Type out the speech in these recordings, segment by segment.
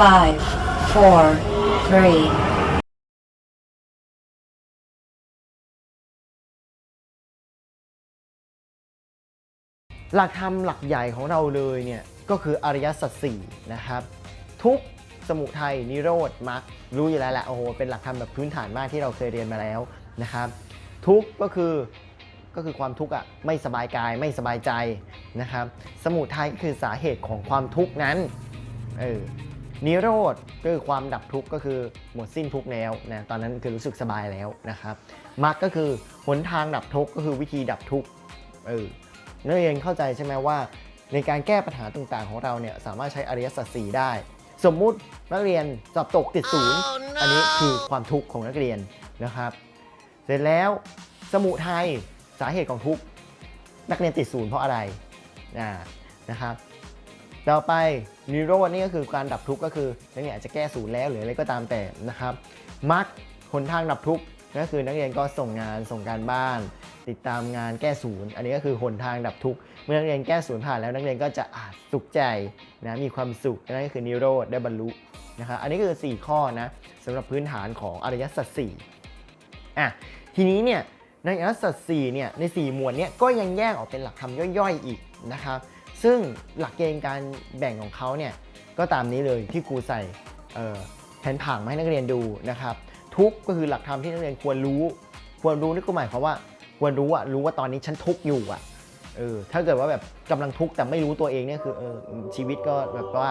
Five, four, three, หลักธรรมหลักใหญ่ของเราเลยเนี่ยก็คืออริยสัจสี่นะครับทุกสมุทัยนิโรธมรรครู้อยู่แล้วแหละโอ้โหเป็นหลักธรรมแบบพื้นฐานมากที่เราเคยเรียนมาแล้วนะครับ ทุกก็คือก็คือความทุกข์อะไม่สบายกายไม่สบายใจนะครับ สมุทัยก็คือสาเหตุของความทุกข์นั้นเออ นิโรธก็คือความดับทุกข์ก็คือหมดสิ้นทุกข์แล้วนะตอนนั้นคือรู้สึกสบายแล้วนะครับมรรคก็คือหนทางดับทุกข์ก็คือวิธีดับทุกข์เออนักเรียนเข้าใจใช่ไหมว่า ในการแก้ปัญหาต่างๆของเราเนี่ยสามารถใช้อริยสัจสี่ได้ สมมุตินักเรียนสอบตกติดศูนย์อันนี้คือความทุกข์ของนักเรียนนะครับ เสร็จแล้วสมุทัยสาเหตุของทุกข์นักเรียนติดศูนย์เพราะอะไรอ่านะครับ ต่อไปนิโรธนี่ก็คือการดับทุกข์ก็คือนักเรียนอาจจะแก้ศูนย์แล้วหรืออะไรก็ตามแต่นะครับมรรคหนทางดับทุกข์ก็คือนักเรียนก็ส่งงานส่งการบ้าน ติดตามงานแก้ศูนย์ อันนี้ก็คือหนทางดับทุกข์เมื่อนักเรียนแก้ศูนย์ผ่านแล้วนักเรียนก็จะอาจสุขใจนะมีความสุขนั่นก็คือนิโรธได้บรรลุนะครับอันนี้คือ 4 ข้อนะสำหรับพื้นฐานของอริยสัจสี่อะทีนี้เนี่ยในอริยสัจสี่เนี่ยใน 4 หมวดเนี่ยก็ยังแยกออกเป็นหลักธรรมย่อยๆอีกนะครับ ซึ่งหลักเกณฑ์การแบ่งของเขาเนี่ยก็ตามนี้เลยที่ครูใส่เอ่อแผนผังมาให้นักเรียนดูนะครับทุกก็คือหลักธรรมที่นักเรียนควรรู้ ควรรู้นี่ก็หมายความว่าควรรู้อะรู้ว่าตอนนี้ฉันทุกอยู่อะเออถ้าเกิดว่าแบบกำลังทุกข์แต่ไม่รู้ตัวเองเนี่ยคือเออชีวิตก็แบบว่า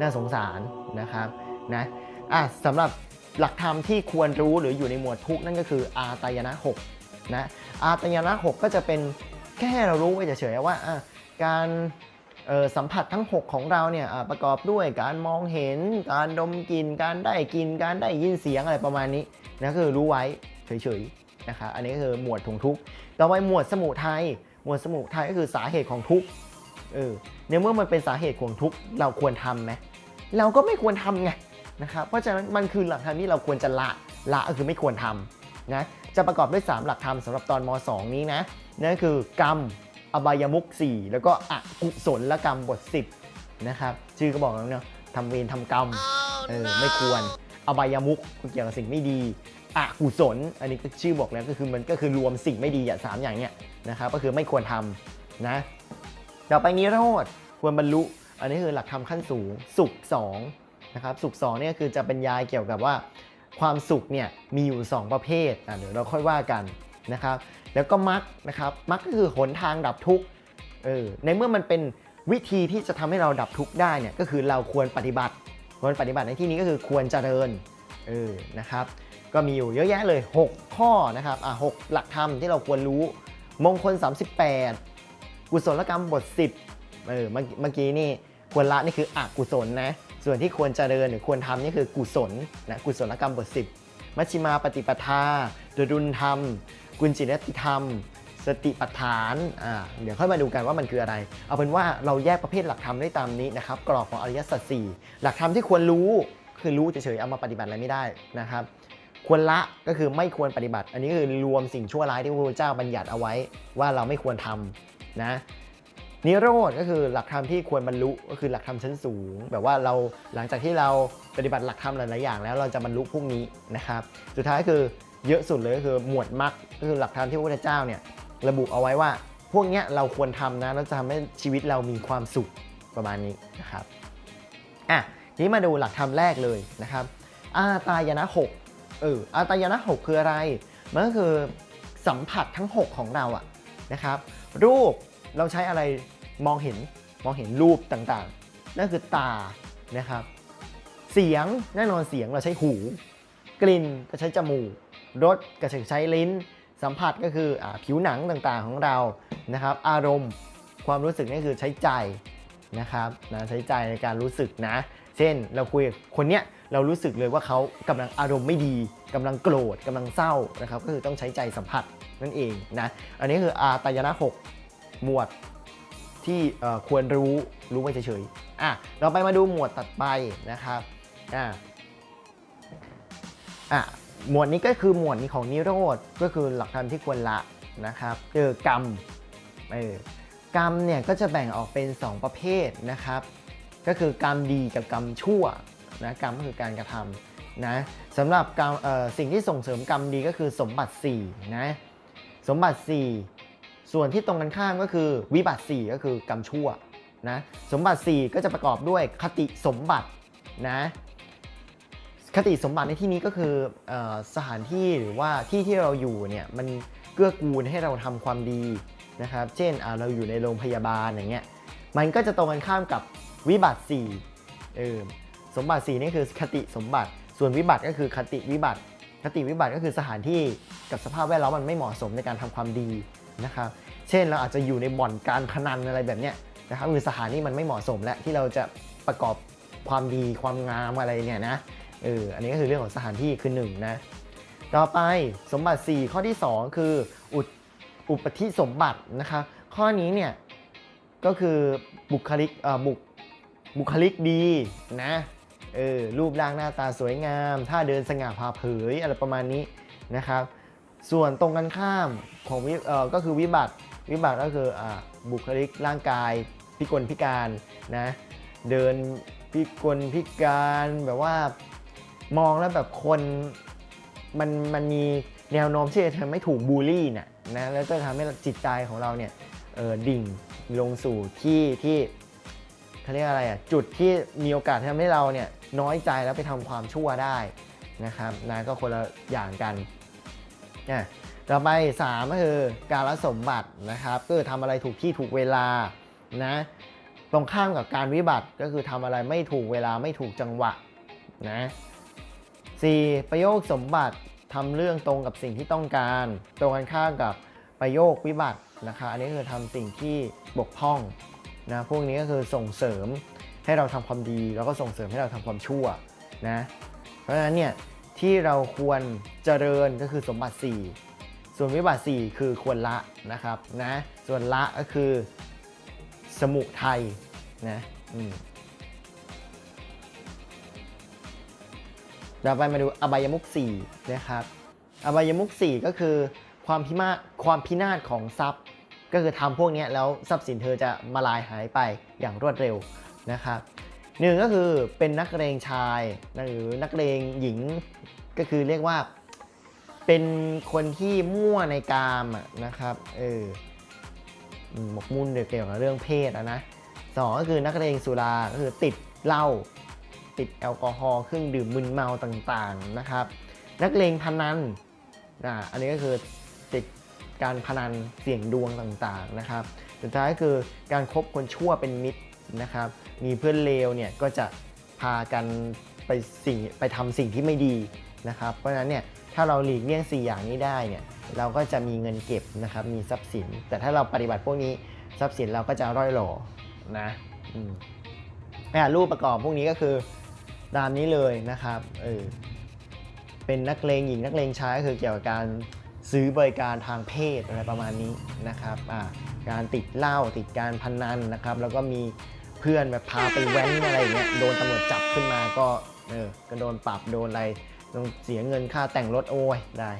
น่าสงสารนะครับนะอะสำหรับหลักธรรมที่ควรรู้หรืออยู่ในหมวดทุกนั่นก็คืออาตายนะ6นะอาตายนะ 6 ก็จะเป็นแค่เรารู้ไว้เฉยๆว่าอะ การสัมผัสทั้ง 6 ของเราเนี่ยประกอบด้วยการมองเห็น การดมกลิ่น การได้กลิ่น การได้ยินเสียงอะไรประมาณนี้นะคือรู้ไว้เฉยๆนะครับอันนี้คือหมวดของทุกข์ต่อไปหมวดสมุทัยหมวดสมุทัยก็คือสาเหตุของทุกข์เออในเมื่อมันเป็นสาเหตุของทุกข์เราควรทำไหมเราก็ไม่ควรทำไงนะครับเพราะฉะนั้นมันคือหลักธรรมที่เราควรจะละละก็คือไม่ควรทำนะจะประกอบด้วย 3 หลักธรรมสำหรับตอนม 2 นี้นะนั่นคือกรรม อบายมุก 4 แล้วก็อกุศลกรรมบท 10 นะครับ ชื่อก็บอกแล้วเนาะทำเวรทำกรรม เออ ไม่ควร อบายมุกเกี่ยวกับสิ่งไม่ดีอกุศล อันนี้ก็ชื่อบอกแล้วก็คือมันก็คือรวมสิ่งไม่ดีอะสามอย่างเนี้ยนะครับ ก็คือไม่ควรทำนะ ต่อไปนิโรธควรบรรลุ อันนี้คือหลักธรรมขั้นสูง สุข2นะครับ สุข2เนี่ยคือจะบรรยายเกี่ยวกับว่าความสุขเนี่ยมีอยู่ 2 ประเภทอะเดี๋ยวเราค่อยว่ากัน นะครับแล้วก็มรรคนะครับมรรคก็คือหนทางดับทุกข์เออในเมื่อมันเป็นวิธีที่จะทำให้เราดับทุกข์ได้เนี่ยก็คือเราควรปฏิบัติ ควรปฏิบัติในที่นี้ก็คือควรเจริญเออนะครับก็มีอยู่เยอะแยะเลย 6 ข้อนะครับอะหกหลักธรรมที่เราควรรู้มงคล 38 กุศลกรรมบท 10เออเมื่อกี้นี่ควรละนี่คืออกุศลนะส่วนที่ควรเจริญหรือควรทำนี่คือกุศลนะกุศลกรรมบท 10 มัชฌิมาปฏิปทาดดุลธรรม กุญจิรติธรรม สติปัฏฐานอ่าเดี๋ยวค่อยมาดูกันว่ามันคืออะไร เอาเป็นว่าเราแยกประเภทหลักธรรมได้ตามนี้นะครับกรอบของอริยสัจสี่หลักธรรมที่ควรรู้คือรู้เฉยๆเอามาปฏิบัติอะไรไม่ได้นะครับ ควรละก็คือไม่ควรปฏิบัติ อันนี้คือรวมสิ่งชั่วร้ายที่พระพุทธเจ้าบัญญัติเอาไว้ว่าเราไม่ควรทำนะนิโรธก็คือหลักธรรมที่ควรบรรลุก็คือหลักธรรมชั้นสูง แบบว่าเราหลังจากที่เราปฏิบัติหลักธรรมหลายๆอย่างแล้วเราจะบรรลุพวกนี้นะครับ สุดท้ายคือ เยอะสุดเลยก็คือหมวดมรรคก็คือหลักธรรมที่พระพุทธเจ้าเนี่ยระบุเอาไว้ว่า พวกเนี้ยเราควรทำนะแล้วจะทำให้ชีวิตเรามีความสุขประมาณนี้นะครับอะทีนี้มาดูหลักธรรมแรกเลยนะครับ อาตายนะหกเอออาตายนะหกคืออะไร มันก็คือสัมผัสทั้ง 6 ของเราอะนะครับรูปเราใช้อะไรมองเห็นมองเห็นรูปต่างๆ นั่นคือตานะครับ เสียงแน่นอนเสียงเราใช้หู กลิ่นก็ใช้จมูก รสก็ใช้ลิ้น สัมผัสก็คืออผิวหนังต่างๆของเรานะครับ อารมณ์ความรู้สึกนี่คือใช้ใจนะครับนะใช้ใจในการรู้สึกนะ เช่นเราคุยกับคนเนี้ยเรารู้สึกเลยว่าเขากำลังอารมณ์ไม่ดีกำลังโกรธกำลังเศร้านะครับ ก็คือต้องใช้ใจสัมผัสนั่นเองนะอันนี้คืออาตายนะ6หมวดที่ควรรู้รู้ไว้เฉยๆอะเราไปมาดูหมวดตัดไปนะครับอะอะ หมวดนี้ก็คือหมวดนี้ของนิโรธก็คือหลักธรรมที่ควรละนะครับเจอกรรมเออกรรมเนี่ยก็จะแบ่งออกเป็น 2 ประเภทนะครับ ก็คือกรรมดีกับกรรมชั่วนะกรรมก็คือการกระทำนะสำหรับกรรมเอ่อสิ่งที่ส่งเสริมกรรมดีก็คือสมบัติ4นะสมบัติ 4 ส่วนที่ตรงกันข้ามก็คือวิบัติ 4 ก็คือกรรมชั่วนะสมบัติ 4 ก็จะประกอบด้วยคติสมบัตินะ คติสมบัติในที่นี้ก็คืออสถานที่หรือว่าที่ที่เราอยู่เนี่ยมันเกื้อกูลให้เราทำความดีนะครับ เช่นเราอยู่ในโรงพยาบาลอย่างเงี้ย มันก็จะตรงกันข้ามกับวิบัติ4เออสมบัติ4นี่คือคติสมบัติ ส่วนวิบัติก็คือคติวิบัติ คติวิบัติก็คือสถานที่กับสภาพแวดล้อมมันไม่เหมาะสมในการทำความดีนะครับ เช่นเราอาจจะอยู่ในบ่อนการพนันอะไรแบบเนี้ยนะครับคือสถานที่มันไม่เหมาะสมและที่เราจะประกอบความดีความงามอะไรเนี่ยนะ เอออันนี้ก็คือเรื่องของสถานที่คือหนึ่งนะต่อไปสมบัติ 4 ข้อที่ 2 คืออุอุปธิสมบัตินะครับข้อนี้เนี่ยก็คือบุคลิกเอ่อบุคบุคลิกดีนะเออรูปร่างหน้าตาสวยงามท่าเดินสง่าผ่าเผยอะไรประมาณนี้นะครับส่วนตรงกันข้ามของวิเอ่อก็คือวิบัติวิบัติก็คืออ่าบุคลิกร่างกายพิกลพิการนะเดินพิกลพิการแบบว่า มองแล้วแบบคนมันมันมีแนวโน้มที่จะทำให้ถูกบูลลี่เนี่ยนะแล้วจะทำให้จิตใจของเราเนี่ยเออดิ่งลงสู่ที่ที่เขาเรียกอะไรอะจุดที่มีโอกาสทำให้เราเนี่ยน้อยใจแล้วไปทำความชั่วได้นะครับนะก็คนละอย่างกันอะต่อไป3ก็คือการละสมบัตินะครับก็คือทำอะไรถูกที่ถูกเวลานะตรงข้ามกับการวิบัติก็คือทำอะไรไม่ถูกเวลาไม่ถูกจังหวะนะ สี่ประโยคสมบัติทำเรื่องตรงกับสิ่งที่ต้องการ ตรงกันข้ามกับประโยควิบัตินะคะ อันนี้คือทำสิ่งที่บกพร่องนะพวกนี้ก็คือส่งเสริมให้เราทำความดี แล้วก็ส่งเสริมให้เราทำความชั่วนะเพราะฉะนั้นเนี่ยที่เราควรเจริญก็คือสมบัติ 4 ส่วนวิบัติ 4 คือควรละนะครับนะส่วนละก็คือสมุทัยนะอืม เราไปมาดูอบายมุก4นะครับอบายมุก 4 ก็คือความพิมาความพินาศของทรัพย์ ก็คือทำพวกนี้แล้วทรัพย์สินเธอจะมาลายหายไปอย่างรวดเร็วนะครับหนึ่งก็คือเป็นนักเลงชายหรือนักเลงหญิงก็คือเรียกว่าเป็นคนที่มั่วในกามนะครับเออหมกมุ่นเกี่ยวกับเรื่องเพศนะสองก็คือนักเลงสุราก็คือติดเหล้า ติดแอลกอฮอล์เครื่องดื่มมึนเมาต่างๆนะครับ นักเลงพนันอ่าอันนี้ก็คือติดการพนันเสี่ยงดวงต่างๆนะครับ สุดท้ายก็คือการคบคนชั่วเป็นมิตรนะครับ มีเพื่อนเลวเนี่ยก็จะพากันไปสิ่งไปทำสิ่งที่ไม่ดีนะครับ เพราะฉะนั้นเนี่ยถ้าเราหลีกเลี่ยง 4 อย่างนี้ได้เนี่ยเราก็จะมีเงินเก็บนะครับ มีทรัพย์สิน แต่ถ้าเราปฏิบัติพวกนี้ทรัพย์สินเราก็จะร่อยหล่อนะอืมอะรูปประกอบพวกนี้ก็คือ ตามนี้เลยนะครับเออเป็นนักเลงหญิงนักเลงชายก็คือเกี่ยวกับการซื้อบริการทางเพศอะไรประมาณนี้นะครับอ่าการติดเหล้าติดการพนันนะครับ แล้วก็มีเพื่อนแบบพาไปแว้นอะไรเงี้ยโดนตำรวจจับขึ้นมาก็เออก็โดนปรับโดนอะไรต้องเสียเงินค่าแต่งรถโอ้ยได้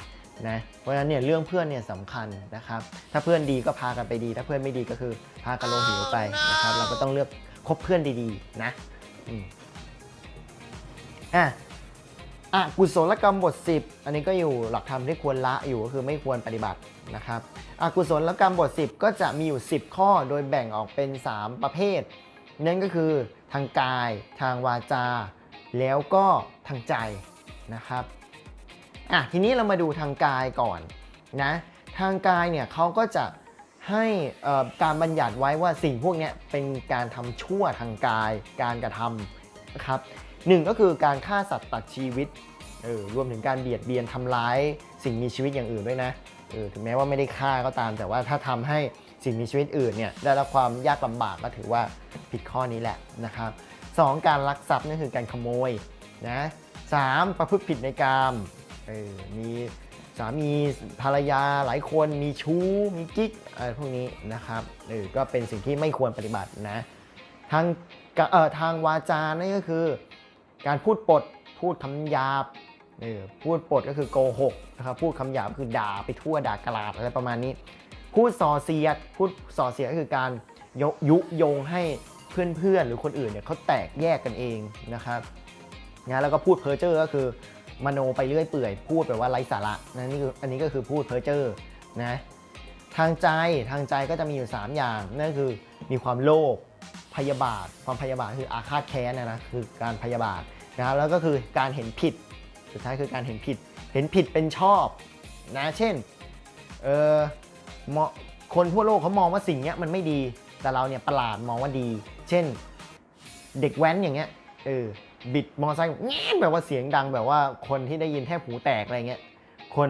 นะเพราะฉะนั้นเนี่ยเรื่องเพื่อนเนี่ยสำคัญนะครับ ถ้าเพื่อนดีก็พากันไปดี ถ้าเพื่อนไม่ดีก็คือพากันลงเหวไปนะครับ เราก็ต้องเลือกคบเพื่อนดีๆนะ อืมอะอกุศลกรรมบท 10 อันนี้ก็อยู่หลักธรรมที่ควรละอยู่ก็คือไม่ควรปฏิบัตินะครับอกุศลกรรมบท 10 ก็จะมีอยู่ 10 ข้อโดยแบ่งออกเป็น 3 ประเภท นั่นก็คือทางกาย ทางวาจา แล้วก็ทางใจนะครับอะทีนี้เรามาดูทางกายก่อนนะทางกายเนี่ยเขาก็จะให้เอ่อการบัญญัติไว้ว่าสิ่งพวกเนี้ยเป็นการทำชั่วทางกาย การกระทำนะครับ หนึ่งก็คือการฆ่าสัตว์ตัดชีวิตเออรวมถึงการเบียดเบียนทำร้ายสิ่งมีชีวิตอย่างอื่นด้วยนะเออถึงแม้ว่าไม่ได้ฆ่าก็ตาม แต่ว่าถ้าทำให้สิ่งมีชีวิตอื่นเนี่ยได้รับความยากลำบากก็ถือว่าผิดข้อนี้แหละนะครับสองการลักทรัพย์นั่นคือการขโมยนะสามประพฤติผิดในกามเออมีสามีภรรยาหลายคนมีชู้มีกิ๊กอะไรพวกนี้นะครับเออก็เป็นสิ่งที่ไม่ควรปฏิบัตินะทางกะเอ่อทางวาจานั่นก็คือ การพูดปดพูดคำหยาบเออพูดปดก็คือโกหกนะครับพูดคำหยาบคือด่าไปทั่วด่ากราดอะไรประมาณนี้ พูดส่อเสียด พูดส่อเสียดก็คือการยยุยงให้เพื่อนๆหรือคนอื่นเนี่ยเขาแตกแยกกันเองนะครับนะแล้วก็พูดเพ้อเจ้อก็คือมโนไปเรื่อยเปื่อย พูดแบบว่าไร้สาระนะนี่คืออันนี้ก็คือพูดเพ้อเจ้อนะทางใจทางใจก็จะมีอยู่ 3 อย่างนั่นคือมีความโลภพยาบาท ความพยาบาทคืออาฆาตแค้นนะนะคือการพยาบาท นะแล้วก็คือการเห็นผิด สุดท้ายคือการเห็นผิด เห็นผิดเป็นชอบนะเช่นเออเหมาะคนทั่วโลกเขามองว่าสิ่งนี้มันไม่ดี แต่เราเนี่ยประหลาดมองว่าดี เช่นเด็กแว้นอย่างเงี้ยเออบิดมอเตอร์ไซค์แง่แบบว่าเสียงดังแบบว่าคนที่ได้ยินแทบหูแตกอะไรเงี้ยคน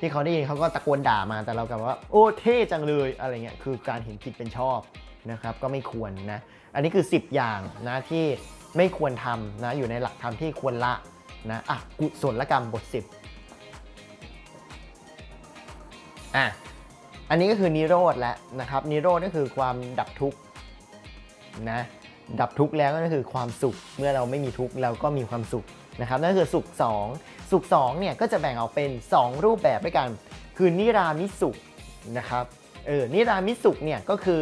ที่เขาได้ยินเขาก็ตะโกนด่ามาแต่เรากลับว่าโอ้เท่จังเลยอะไรเงี้ยคือการเห็นผิดเป็นชอบนะครับก็ไม่ควรนะ อันนี้คือ 10 อย่างนะที่ ไม่ควรทำนะอยู่ในหลักธรรมที่ควรละนะอะกุศลกรรมบท 10อะอันนี้ก็คือนิโรธแล้วนะครับนิโรธก็คือความดับทุกข์นะดับทุกข์แล้วก็คือความสุขเมื่อเราไม่มีทุกข์เราก็มีความสุขนะครับนั่นคือสุข 2 สุข2เนี่ยก็จะแบ่งออกเป็น 2 รูปแบบด้วยกัน คือนิรามิสุขนะครับเออนิรามิสุขเนี่ยก็คือ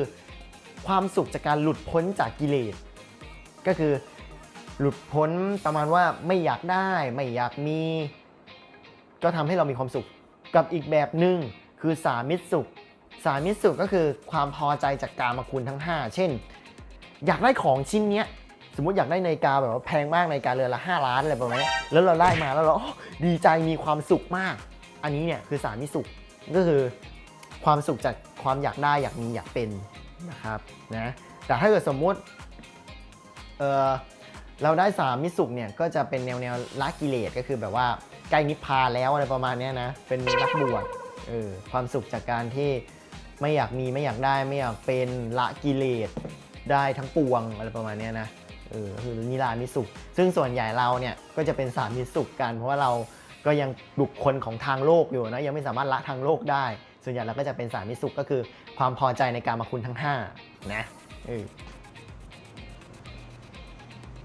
ความสุขจากการหลุดพ้นจากกิเลส ก็คือ หลุดพ้นประมาณว่าไม่อยากได้ไม่อยากมี ก็ทำให้เรามีความสุข กับอีกแบบหนึ่งคือสามิตรสุข สามิตรสุขก็คือความพอใจจากการมาคุณทั้ง 5 เช่น อยากได้ของชิ้นเนี้ยสมมติอยากได้นาฬิกาแบบว่าแพงมากนาฬิกาเรือนละ 5 ล้านอะไรประมาณนี้แล้วเราได้มาแล้วเราดีใจมีความสุขมาก อันนี้เนี่ยคือสามิตรสุขก็คือความสุขจากความอยากได้อยากมีอยากเป็นนะครับนะแต่ถ้าเกิดสมมุติเออ เราได้สามิสุขเนี่ยก็จะเป็นแนวแนวละกิเลสก็คือแบบว่าใกล้นิพพานแล้วอะไรประมาณนี้นะ เป็นนักบวชเออความสุขจากการที่ไม่อยากมีไม่อยากได้ไม่อยากเป็นละกิเลสได้ทั้งปวงอะไรประมาณนี้นะเออคือนิรามิสุข ซึ่งส่วนใหญ่เราเนี่ยก็จะเป็นสามมิสุขกัน เพราะว่าเราก็ยังบุคคลของทางโลกอยู่นะยังไม่สามารถละทางโลกได้ ส่วนใหญ่เราก็จะเป็นสามิสุขก็คือ ความพอใจในการมาคุณทั้ง5นะเออ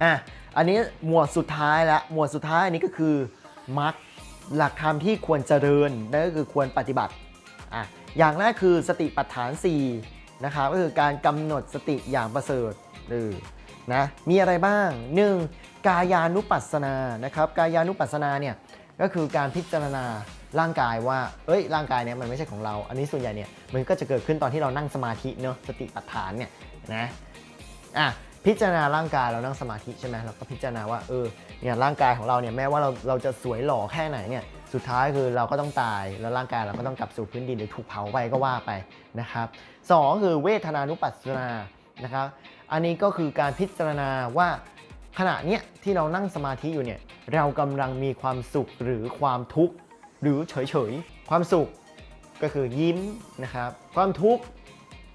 อะอันนี้หมวดสุดท้ายละหมวดสุดท้ายอันนี้ก็คือมรรคหลักธรรมที่ควรเจริญนั่นก็คือควรปฏิบัติอะอย่างแรกคือสติปัฏฐาน4นะครับก็คือการกำหนดสติอย่างประเสริฐเออนะมีอะไรบ้าง 1. กายานุปัสสนานะครับกายานุปัสสนาเนี่ยก็คือการพิจารณาร่างกายว่า เอ้ย ร่างกายเนี่ยมันไม่ใช่ของเรา อันนี้ส่วนใหญ่เนี่ยมันก็จะเกิดขึ้นตอนที่เรานั่งสมาธิเนาะ สติปัฏฐานเนี่ยนะ อะ พิจารณาร่างกายเรานั่งสมาธิใช่ไหมเราก็พิจารณาว่าเออเนี่ยร่างกายของเราเนี่ยแม้ว่าเราเราจะสวยหล่อแค่ไหนเนี่ยสุดท้ายคือเราก็ต้องตายแล้วร่างกายเราก็ต้องกลับสู่พื้นดินหรือถูกเผาไปก็ว่าไปนะครับสองคือเวทนานุปัสสนานะครับอันนี้ก็คือการพิจารณาว่าขณะเนี้ยที่เรานั่งสมาธิอยู่เนี่ยเรากำลังมีความสุขหรือความทุกข์หรือเฉยๆ ความสุขก็คือยิ้มนะครับความทุกข์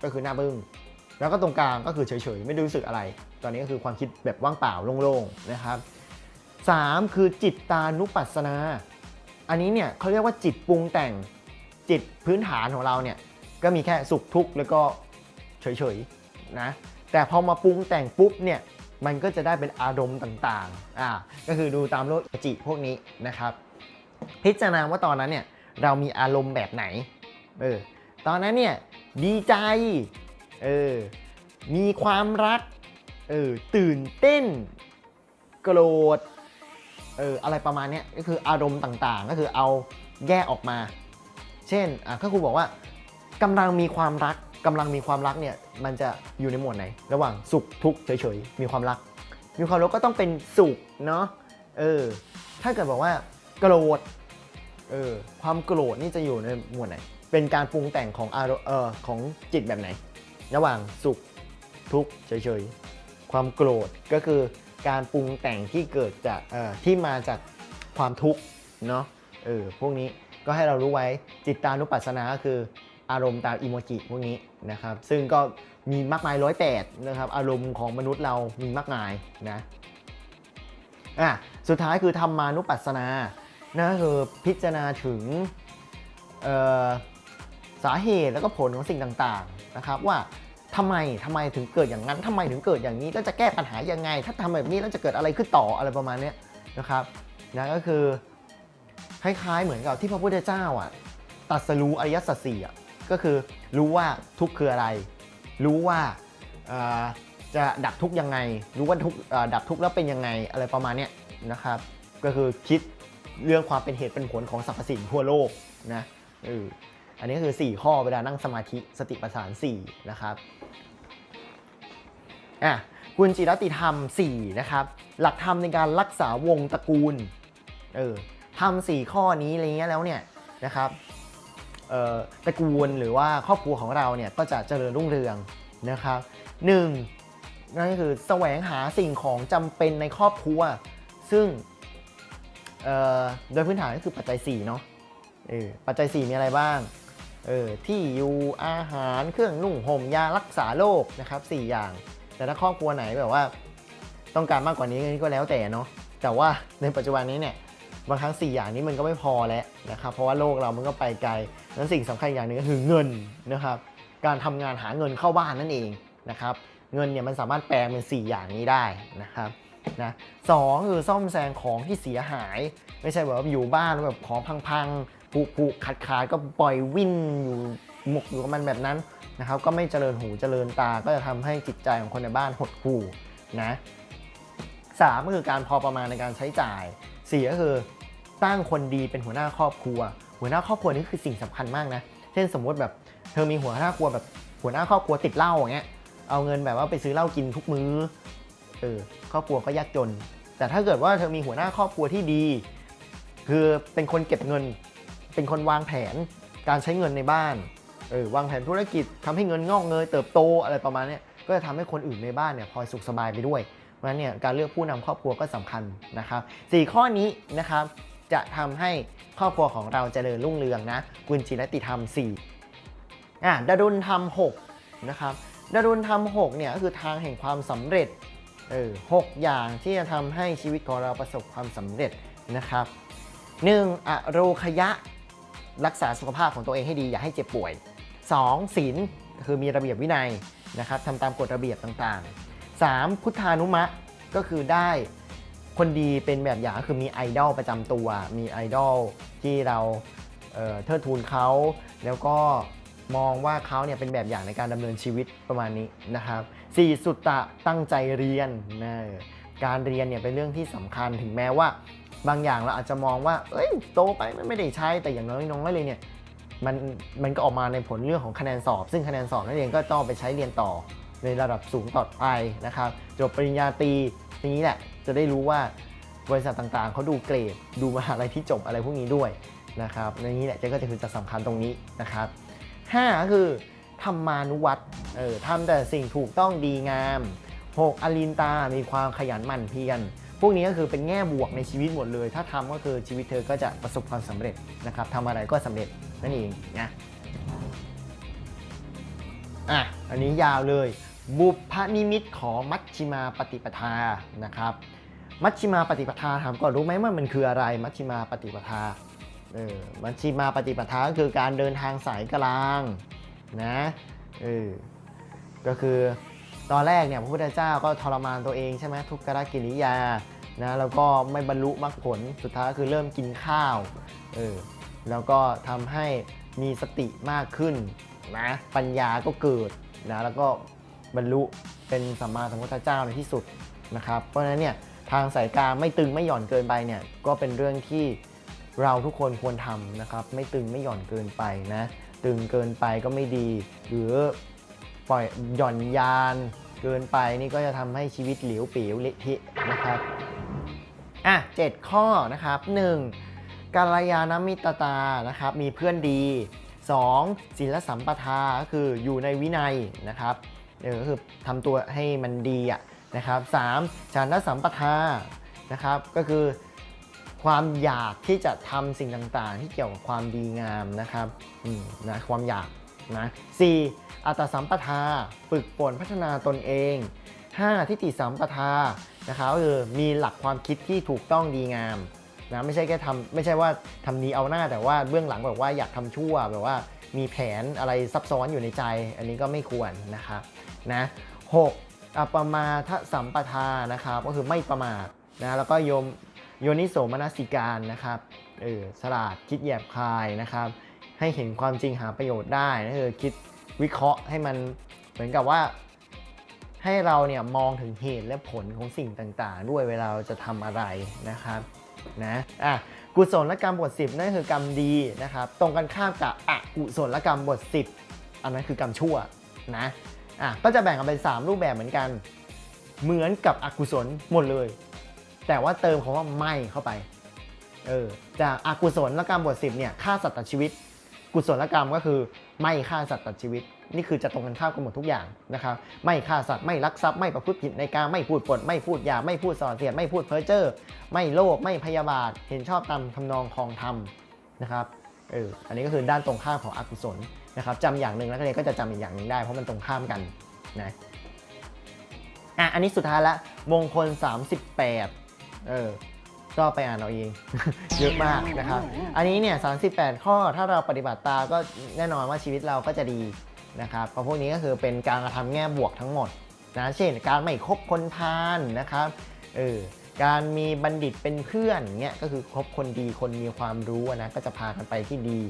ก็คือหน้าบึ้ง แล้วก็ตรงกลางก็คือเฉยๆ ไม่ได้รู้สึกอะไร ตอนนี้ก็คือความคิดแบบว่างเปล่าโล่งๆนะครับ 3 คือจิตตานุปัสสนา อันนี้เนี่ยเขาเรียกว่าจิตปรุงแต่งจิตพื้นฐานของเราเนี่ยก็มีแค่สุขทุกข์แล้วก็เฉยๆนะแต่พอมาปรุงแต่งปุ๊บเนี่ยมันก็จะได้เป็นอารมณ์ต่างๆอ่าก็คือดูตามโลจิพวกนี้นะครับ พิจารณาว่าตอนนั้นเนี่ยเรามีอารมณ์แบบไหนเออตอนนั้นเนี่ยดีใจ เออ มีความรัก เออ ตื่นเต้น โกรธ เออ อะไรประมาณนี้ก็คืออารมณ์ต่างๆ ก็คือเอาแยกออกมา เช่น อะถ้าครูบอกว่ากำลังมีความรักกำลังมีความรักเนี่ย มันจะอยู่ในหมวดไหน ระหว่างสุขทุกข์เฉยๆ มีความรัก มีความรักก็ต้องเป็นสุขเนาะ เออ ถ้าเกิดบอกว่าโกรธ เออ ความโกรธนี่จะอยู่ในหมวดไหน เป็นการปรุงแต่งของอารมณ์เออของจิตแบบไหน ระหว่างสุขทุกข์เฉยๆ ความโกรธก็คือการปรุงแต่งที่เกิดจากที่มาจากความทุกข์เนาะเออพวกนี้ก็ให้เรารู้ไว้จิตตานุปัสสนาก็คืออารมณ์ตามอิโมจิพวกนี้นะครับซึ่งก็มีมากมายร้อยแปดนะครับอารมณ์ของมนุษย์เรามีมากมายนะอะสุดท้ายคือธรรมานุปัสสนานะคือพิจารณาถึงสาเหตุแล้วก็ผลของสิ่งต่างๆ นะครับว่าทำไมทำไมถึงเกิดอย่างนั้นทำไมถึงเกิดอย่างนี้แล้วจะแก้ปัญหายังไง ถ้าทำแบบนี้แล้วจะเกิดอะไรขึ้นต่ออะไรประมาณนี้นะครับนะก็คือคล้ายๆเหมือนกับที่พระพุทธเจ้าอะตรัสรู้อริยสัจสี่อะก็คือรู้ว่าทุกข์คืออะไร รู้ว่าจะดับทุกข์ยังไง รู้ว่าทุกข์ดับทุกข์แล้วเป็นยังไงอะไรประมาณนี้นะครับ ก็คือคิดเรื่องความเป็นเหตุเป็นผลของสรรพสิ่งทั่วโลกนะเออ อันนี้ก็คือ 4 ข้อเวลานั่งสมาธิสติปัฏฐาน 4 นะครับอะคุณจิรติธรรม 4 นะครับ หลักธรรมในการรักษาวงตระกูลเออทำสี่ข้อนี้อะไรเงี้ยแล้วเนี่ยนะครับเอ่อตระกูลหรือว่าครอบครัวของเราเนี่ยก็จะเจริญรุ่งเรืองนะครับหนึ่งนั่นก็คือแสวงหาสิ่งของจำเป็นในครอบครัว ซึ่งเอ่อโดยพื้นฐานก็คือปัจจัย4เนาะเออปัจจัย 4 มีอะไรบ้าง เออที่อยู่อาหารเครื่องนุ่งห่มยารักษาโรคนะครับ4อย่าง แต่ถ้าครอบครัวไหนแบบว่า ต้องการมากกว่านี้ก็แล้วแต่เนาะแต่ว่าในปัจจุบันนี้เนี่ยบางครั้ง 4 อย่างนี้มันก็ไม่พอแล้วนะครับเพราะว่าโลกเรามันก็ไปไกลนั้นสิ่งสำคัญอย่างหนึ่งก็คือเงินนะครับการทำงานหาเงินเข้าบ้านนั่นเองนะครับเงินเนี่ยมันสามารถแปลงเป็น 4 อย่างนี้ได้นะครับนะสองคือซ่อมแซมของที่เสียหาย ไม่ใช่แบบว่าอยู่บ้านแล้วแบบของพังๆ ผุผุขาดขาดก็ปล่อยวิ่นอยู่หมกอยู่กับมันแบบนั้นนะครับ ก็ไม่เจริญหูเจริญตาก็จะทำให้จิตใจของคนในบ้านหดหู่นะสามก็คือการพอประมาณในการใช้จ่ายสี่ก็คือตั้งคนดีเป็นหัวหน้าครอบครัว หัวหน้าครอบครัวนี่คือสิ่งสำคัญมากนะเช่นสมมติแบบเธอมีหัวหน้าครัวแบบหัวหน้าครอบครัวติดเหล้าอย่างเงี้ยเอาเงินแบบว่าไปซื้อเหล้ากินทุกมื้อเออครอบครัวก็ยากจน แต่ถ้าเกิดว่าเธอมีหัวหน้าครอบครัวที่ดี คือเป็นคนเก็บเงิน เป็นคนวางแผนการใช้เงินในบ้านเออวางแผนธุรกิจทำให้เงินงอกเงยเติบโตอะไรประมาณนี้ก็จะทำให้คนอื่นในบ้านเนี่ยพลอยสุขสบายไปด้วย เพราะฉะนั้นเนี่ยการเลือกผู้นำครอบครัวก็สำคัญนะครับสี่ข้อนี้นะครับจะทำให้ครอบครัวของเราเจริญรุ่งเรืองนะกุญจิรติธรรม 4อะดารุณธรรม6นะครับดารุณธรรม6เนี่ยก็คือทางแห่งความสำเร็จเออหกอย่างที่จะทำให้ชีวิตของเราประสบความสำเร็จนะครับ 1. อโรคยะ รักษาสุขภาพของตัวเองให้ดีอย่าให้เจ็บป่วย 2. ศีลคือมีระเบียบวินัยนะครับทำตามกฎระเบียบต่างๆ 3. พุทธานุมะก็คือได้คนดีเป็นแบบอย่างคือมีไอดอลประจำตัว มีไอดอลที่เราเออเทิดทูนเขา แล้วก็มองว่าเขาเนี่ยเป็นแบบอย่างในการดำเนินชีวิตประมาณนี้นะครับ 4. สุตตะตั้งใจเรียนนะการเรียนเนี่ยเป็นเรื่องที่สำคัญถึงแม้ว่า บางอย่างเราอาจจะมองว่า เอ้ยโตไปมันไม่ได้ใช้แต่อย่างน้อยน้องเลยเนี่ยมันมันก็ออกมาในผลเรื่องของคะแนนสอบ ซึ่งคะแนนสอบนั่นเองก็ต้องไปใช้เรียนต่อในระดับสูงต่อไปนะครับจบปริญญาตรีทีนี้แหละจะได้รู้ว่าบริษัทต่างๆเขาดูเกรดดูมหาลัยที่จบอะไรพวกนี้ด้วยนะครับในนี้แหละก็จะคือจะสำคัญตรงนี้นะครับ5ก็คือธรรมานุวัตรเออทำแต่สิ่งถูกต้องดีงาม 6. อลินตา มีความขยันหมั่นเพียร วกนี้ก็คือเป็นแง่บวกในชีวิตหมดเลย ถ้าทำก็คือชีวิตเธอก็จะประสบความสำเร็จนะครับทำอะไรก็สำเร็จนั่นเองนะอะอันนี้ยาวเลย บุพนิมิตของมัชชิมาปฏิปทานะครับ มัชชิมาปฏิปทาถามก่อนรู้ไหมว่ามันคืออะไร มัชชิมาปฏิปทาเออมัชชิมาปฏิปทาก็คือการเดินทางสายกลางนะเออก็คือตอนแรกเนี่ยพระพุทธเจ้าก็ทรมานตัวเองใช่ไหมทุกขกิริยา นะแล้วก็ไม่บรรลุมรรคผลสุดท้ายคือเริ่มกินข้าวเออแล้วก็ทำให้มีสติมากขึ้นนะปัญญาก็เกิดนะแล้วก็บรรลุเป็นสัมมาสัมพุทธเจ้าในที่สุดนะครับ เพราะฉะนั้นเนี่ยทางสายกลางไม่ตึงไม่หย่อนเกินไปเนี่ยก็เป็นเรื่องที่เราทุกคนควรทำนะครับ ไม่ตึงไม่หย่อนเกินไปนะตึงเกินไปก็ไม่ดี หรือปล่อยหย่อนยานเกินไปนี่ก็จะทำให้ชีวิตเหลวเปียวเละเทะนะครับ อะเจ็ดข้อนะครับ 1. กาลยานมิตรตานะครับมีเพื่อนดี 2. ศีลสัมปทาก็คืออยู่ในวินัยนะครับเออก็คือทำตัวให้มันดีอะนะครับ 3. ฌานทสัมปทานะครับก็คือความอยากที่จะทำสิ่งต่างๆ ที่เกี่ยวกับความดีงามนะครับอืมนะความอยากนะ 4. อัตตสัมปทา ฝึกฝนพัฒนาตนเอง 5. ทิฏฐิสัมปทา นะครับก็คือมีหลักความคิดที่ถูกต้องดีงามนะไม่ใช่แค่ทำไม่ใช่ว่าทำดีเอาหน้าแต่ว่าเบื้องหลังแบบว่าอยากทำชั่วแบบว่ามีแผนอะไรซับซ้อนอยู่ในใจ อันนี้ก็ไม่ควรนะครับนะ 6. อัปปมาทสัมปทานะครับก็คือไม่ประมาทนะแล้วก็โยมโยนิโสมนสิการนะครับเออฉลาดคิดแยบคายนะครับ ให้เห็นความจริงหาประโยชน์ได้นะคือคิดวิเคราะห์ให้มันเหมือนกับว่า ให้เราเนี่ยมองถึงเหตุและผลของสิ่งต่างๆ ด้วยเวลาเราจะทำอะไรนะครับนะอะกุศลกรรมบท 10 นั่นคือกรรมดีนะครับตรงกันข้ามกับอกุศลกรรมบท 10 อันนั้นคือกรรมชั่วนะอะก็จะแบ่งกันเป็น 3 รูปแบบเหมือนกัน เหมือนกับอกุศลหมดเลย แต่ว่าเติมคำว่าไม่เข้าไปเออจากอากุศลกรรมบท 10เนี่ยฆ่าสัตว์ตัดชีวิต กุศลกรรมก็คือไม่ฆ่าสัตว์ตัดชีวิต นี่คือจะตรงกันข้ามกันหมดทุกอย่างนะครับไม่ฆ่าสัตว์ไม่ลักทรัพย์ไม่ประพฤติผิดในการไม่พูดปดไม่พูดยาไม่พูดส่อเสียดไม่พูดเพ้อเจ้อไม่โลภไม่พยาบาทเห็นชอบตามทำนองคลองธรรมนะครับเอออันนี้ก็คือด้านตรงข้ามของอกุศลนะครับจำอย่างหนึ่งแล้วก็เรียนก็จะจำอีกอย่างหนึ่งได้เพราะมันตรงข้ามกันนะอะอันนี้สุดท้ายละมงคล 38เออ ก็ไปอ่านเอาเอง เยอะมากนะครับ อันนี้เนี่ย 38 ข้อถ้าเราปฏิบัติตามก็แน่นอนว่าชีวิตเราก็จะดีนะครับเพราะพวกนี้ก็คือเป็นการกระทำแง่บวกทั้งหมดนะเช่น การไม่คบคนพาลนะครับเออการมีบัณฑิตเป็นเพื่อนเงี้ยก็คือคบคนดีคนมีความรู้นะก็จะพากันไปที่ดี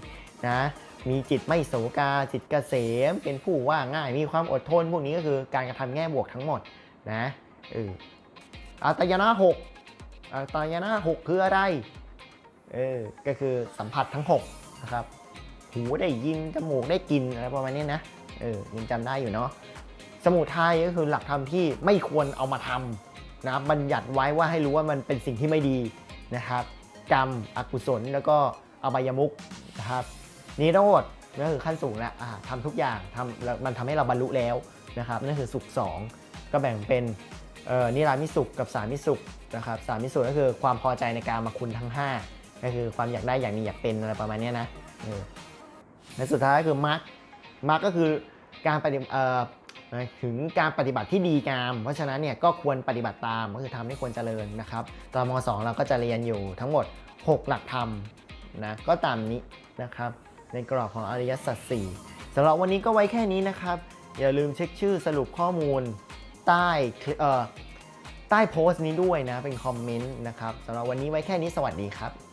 นะมีจิตไม่โศกาจิตเกษม เป็นผู้ว่าง่ายมีความอดทน พวกนี้ก็คือการกระทำแง่บวกทั้งหมดนะเอออัตยนะหก อัตยนะหกคืออะไร เออ ก็คือสัมผัสทั้ง6นะครับ หูได้ยิน จมูกได้กลินอะไรประมาณนี้นะ เออยังจำได้อยู่เนาะ สมุทัยก็คือหลักธรรมที่ไม่ควรเอามาทำนะครับบัญญัติไว้ว่าให้รู้ว่ามันเป็นสิ่งที่ไม่ดีนะครับ กรรม อกุศล แล้วก็อบายมุกนะครับ นิโรธก็คือขั้นสูงแล้วอ่าทำทุกอย่างทำแล้วมันทำให้เราบรรลุแล้วนะครับ นั่นคือสุข2 ก็แบ่งเป็นนิรามิสุขกับสามิสุขนะครับสามิสุขก็คือความพอใจในการมาคุณทั้ง 5 ก็คือความอยากได้อยากมีอยากเป็นอะไรประมาณนี้นะเออและสุดท้ายก็คือมรรคมรรคก็คือการปฏิถึงการปฏิบัติที่ดีงาม เพราะฉะนั้นเนี่ยก็ควรปฏิบัติตามก็คือทำให้ควรเจริญนะครับตอนม 2 เราก็จะเรียนอยู่ทั้งหมด 6 หลักธรรมนะก็ตามนี้นะครับในกรอบของอริยสัจสี่สำหรับวันนี้ก็ไว้แค่นี้นะครับ อย่าลืมเช็คชื่อสรุปข้อมูล ใต้เอ่อใต้โพสต์นี้ด้วยนะ เป็นคอมเมนต์นะครับสำหรับวันนี้ไว้แค่นี้สวัสดีครับ